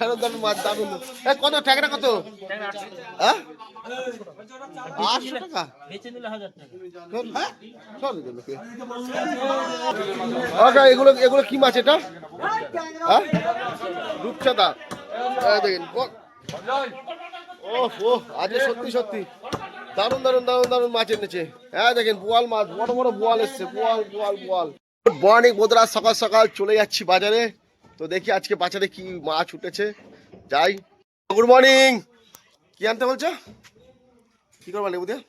দারুণ দারুণ মাছ দারুণ এ, কত? ট্যাংরা কত? হ্যাঁ? আটশো টাকা? হ্যাঁ? আচ্ছা এগুলো এগুলো কি মাছ এটা? হ্যাঁ? রূপচাঁদা। দেখেন ওহ ও আজ সত্যি সত্যি। দারুণ দারুণ দারুণ দারুণ মাছ এনেছে। হ্যাঁ দেখেন, বোয়াল মাছ, বড় বড় বোয়াল এসছে। বোয়াল বোয়াল বোয়াল। গুড মর্নিং বন্ধুরা, সকাল সকাল চলে যাচ্ছি বাজারে। তো দেখি আজকে বাজারে কি মাছ উঠেছে। যাই। Good morning. কি আনতে বলছো? কি করবা লেবু দিয়ে?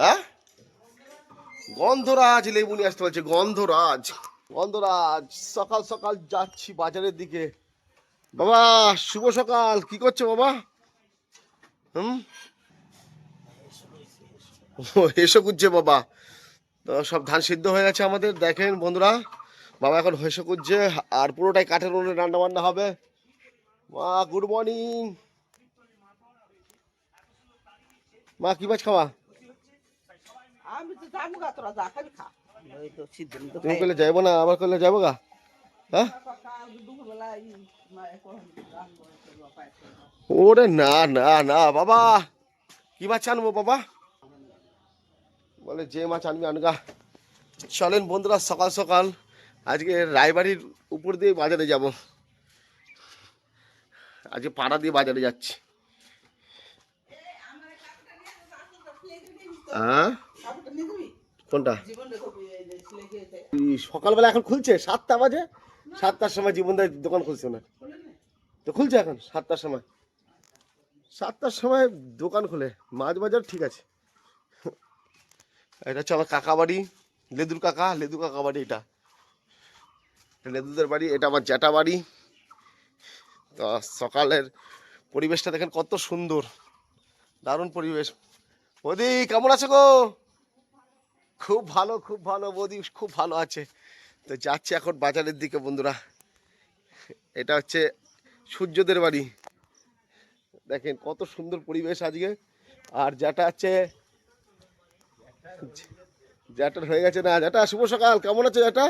হ্যাঁ? গন্ধরাজ লেবু নিয়ে আসতে বলছে, গন্ধরাজ। গন্ধরাজ, সকাল সকাল যাচ্ছি বাজারের দিকে। বাবা, শুভ সকাল। কি করছ বাবা? হুম? এসো খুঁজছে বাবা। সব ধান সিদ্ধ হয়ে গেছে আমাদের, দেখেন বন্ধুরা। বাবা এখন হেসে খুঁজছে আর পুরোটাই কাঠের উনুনে রান্না বান্না হবে। মা গুড মর্নিং মা কি মাছ খাওয়া তুমি করলে যাইবো না আমার করলে যাব গা? হ্যাঁ? ওরে না না না বাবা। কি মাছ আনব বাবা? বলে যে মাছ আনবি আনগা। চলেন বন্ধুরা সকাল সকাল। আজকে রায়বাড়ির উপর দিয়ে বাজারে যাব। আজকে পাড়া দিয়ে বাজারে যাচ্ছি। হ্যাঁ? কোনটা? সকালবেলা এখন খুলছে? সাতটা বাজে? সাতটার সময় জীবনদার দোকান খুলছে না তো খুলছে এখন? সাতটার সময়। সাতটার সময় দোকান খুলে। মাছ বাজার ঠিক আছে। এটা হচ্ছে আমার কাকা বাড়ি লেদুর কাকা। লেদু কাকা বাড়ি এটা। লেদুদের বাড়ি, এটা আমার জ্যাঠা বাড়ি। তো সকালের পরিবেশটা দেখেন কত সুন্দর, দারুণ পরিবেশ। বৌদি, কেমন আছে গো? খুব ভালো খুব ভালো, বৌদি খুব ভালো আছে। তো যাচ্ছি এখন বাজারের দিকে, বন্ধুরা। এটা হচ্ছে সূর্যদের বাড়ি। দেখেন কত সুন্দর পরিবেশ আজকে। আর যেটা হচ্ছে যেটার হয়ে গেছে না? যেটা শুভ সকাল। কেমন আছে যেটা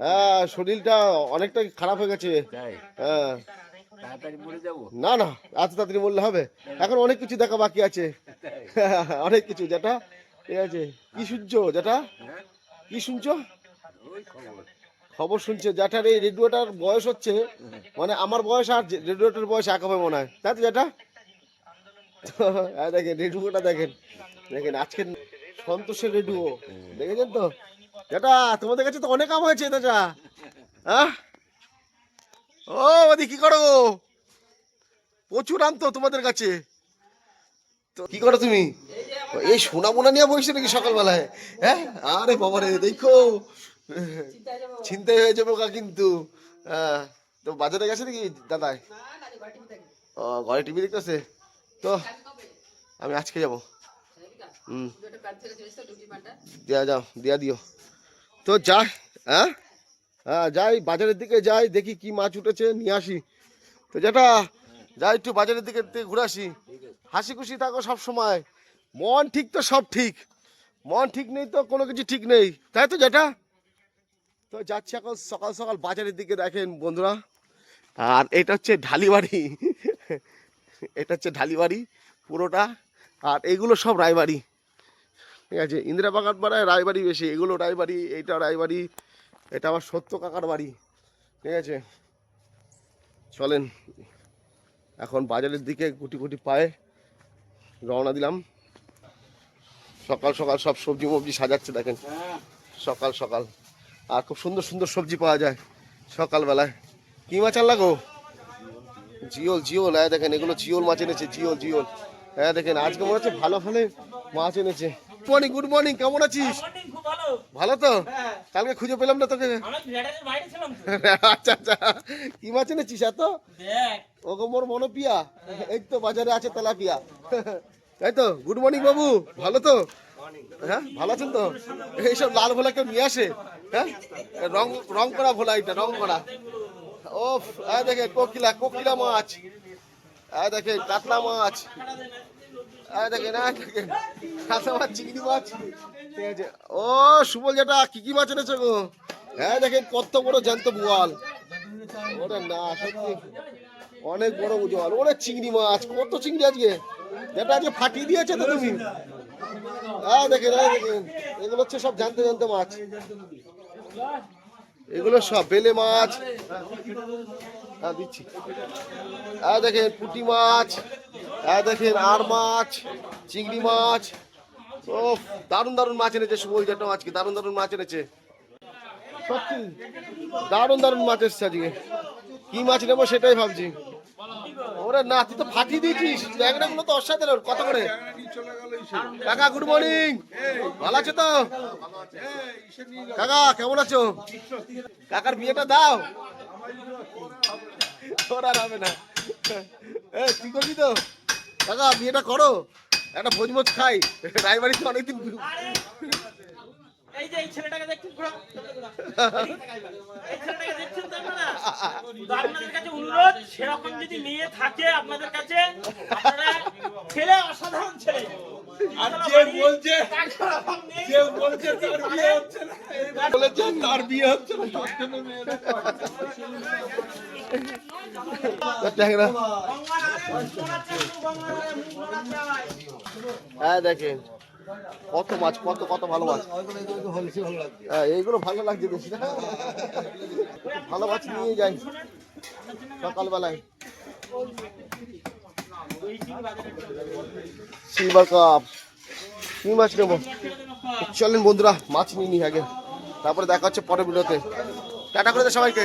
হ্যাঁ শরীরটা অনেকটা খারাপ হয়ে গেছে। হ্যাঁ। না না এত তাড়াতাড়ি বললে হবে। এখন অনেক কিছু দেখা বাকি আছে। অনেক কিছু যেটা ঠিক আছে। কি শুনছো যেটা কি শুনছো? খবর। শুনছে যেটার এই রেডিওটার বয়স হচ্ছে। মানে আমার বয়স আর রেডিওটার বয়স এক হবে মনে হয়। তাই তো জ্যাঠা? তো, দেখেন রেডিওটা দেখেন। দেখেন আজকে সন্তোষের রেডিও দেখেছেন তো? যেটা তোমাদের কাছে তো অনেক আম হয়েছে এটা হ্যাঁ ও ওদি কি করো? প্রচুর আম তো তোমাদের কাছে। তো কি করো তুমি? এই সোনা মোনা নিয়ে বসে নাকি সকালবেলায়? হ্যাঁ? আরে বাবা রে দেখো। চিন্তাই হয়ে যাব গা কিন্তু তো বাজারে গেছে নাকি দাদাই? ও ঘরে টিভি দেখতেছে? তো আমি আজকে যাব। দেয়া যাও, দেয়া দিও। তো যাই হ্যাঁ? হ্যাঁ যাই, বাজারের দিকে যাই, দেখি কি মাছ উঠেছে, নিয়ে আসি। তো যেটা যাই একটু বাজারের দিকে ঘুরে আসি। হাসি খুশি থাকো সব সময়। মন ঠিক তো সব ঠিক। মন ঠিক নেই তো কোনো কিছু ঠিক নেই। তাই তো যেটা তো যাচ্ছি এখন সকাল সকাল বাজারের দিকে, দেখেন বন্ধুরা। আর এটা হচ্ছে ঢালিবাড়ি। এটা হচ্ছে ঢালিবাড়ি পুরোটা। আর এগুলো সব রায়বাড়ি। ঠিক আছে? ইন্দিরা বাগান পাড়ায় রায়বাড়ি বেশি, এগুলো রায়বাড়ি, এইটা রায়বাড়ি, এটা আমার সত্য কাকার বাড়ি, ঠিক আছে? চলেন, এখন বাজারের দিকে গুটি গুটি পায়ে রওনা দিলাম। সকাল সকাল সব সবজি মবজি সাজাচ্ছে, দেখেন। সকাল সকাল। আর খুব সুন্দর সুন্দর সবজি পাওয়া যায় সকালবেলায়। কি মাছ আনলা গো? জিওল জিওল হ্যাঁ দেখেন, এগুলো জিওল মাছ এনেছে, জিওল জিওল। হ্যাঁ দেখেন, আজকে মনে হচ্ছে ভালো ভালো মাছ এনেছে। মর্নিং গুড মর্নিং কেমন আছিস? ভালো। তো? কালকে খুঁজে পেলাম না তোকে। আচ্ছা আচ্ছা। কি মাছ এনেছিস এত? ওগো মোর মনোপিয়া। এই তো বাজারে আছে তেলাপিয়া। তাই তো? গুড মর্নিং বাবু। ভালো তো? হ্যাঁ ভালো আছেন তো? এইসব লাল ভোলা কেউ নিয়ে আসে? হ্যাঁ? রং রং করা ভোলা এটা রং করা। ও দেখে কোকিলা কোকিলা মাছ। দেখেন কাতলা মাছ। এই দেখেন এই দেখেন। মাছ, চিংড়ি মাছ। ও, সুবল যেটা কি কি মাছ এনেছে গো? হ্যাঁ দেখেন, কত বড় জ্যান্ত বোয়াল। ওরে না, সত্যি। অনেক বড় উজল ওরে চিংড়ি মাছ, কত চিংড়ি আজকে? যেটা আজকে ফাটিয়ে দিয়েছে তো তুমি? হ্যাঁ দেখেন হ্যাঁ দেখেন। এগুলো হচ্ছে সব জানতে জানতে মাছ। এগুলো সব বেলে মাছ। হ্যাঁ দিচ্ছি। হ্যাঁ দেখেন, পুঁটি মাছ। দেখেন আর মাছ, চিংড়ি মাছ। ও দারুণ দারুণ মাছ এনেছে সুবল যেটা আজকে, দারুণ দারুণ মাছ এনেছে। সত্যি, দারুণ দারুণ মাছ এসছে আজকে। কি মাছ নেব সেটাই ভাবছি। ওরে না, তুই তো ফাটিয়ে দিয়েছিস ল্যাংড়াগুলো তো অসাধারণ, কত করে? কাকা গুড মর্নিং ভালো আছো তো? কাকা, কেমন আছো? কাকার বিয়েটা দাও। ওর আর হবে না। এ তুই করবি তো? কাকা বিয়েটা করো। একটা ভোজ মোজ খাই। রায়বাড়িতে অনেকদিন এই যে এই ছেলেটাকে দেখছেন? ঘোরা। এই ছেলেটাকে দেখছেন তো আপনারা? তো আপনাদের কাছে অনুরোধ সেরকম যদি মেয়ে থাকে আপনাদের কাছে আপনারা ছেলে অসাধারণ ছেলে। আর যে বলছে যে বলছে তার বিয়ে হচ্ছে না। বলেছে তার বিয়ে হচ্ছে না তার জন্য মেয়েরা ট্যাংরা। হ্যাঁ দেখেন। কত মাছ, কত কত ভালো মাছ। হ্যাঁ এইগুলো ভালো লাগছে বেশি ভালো মাছ নিয়ে যাই। সকালবেলায়। Silver carp. কি মাছ নেব? চলেন বন্ধুরা, মাছ নিয়ে নি আগে। তারপরে দেখা হচ্ছে পরের ভিডিওতে। টাটা করে দে সবাইকে।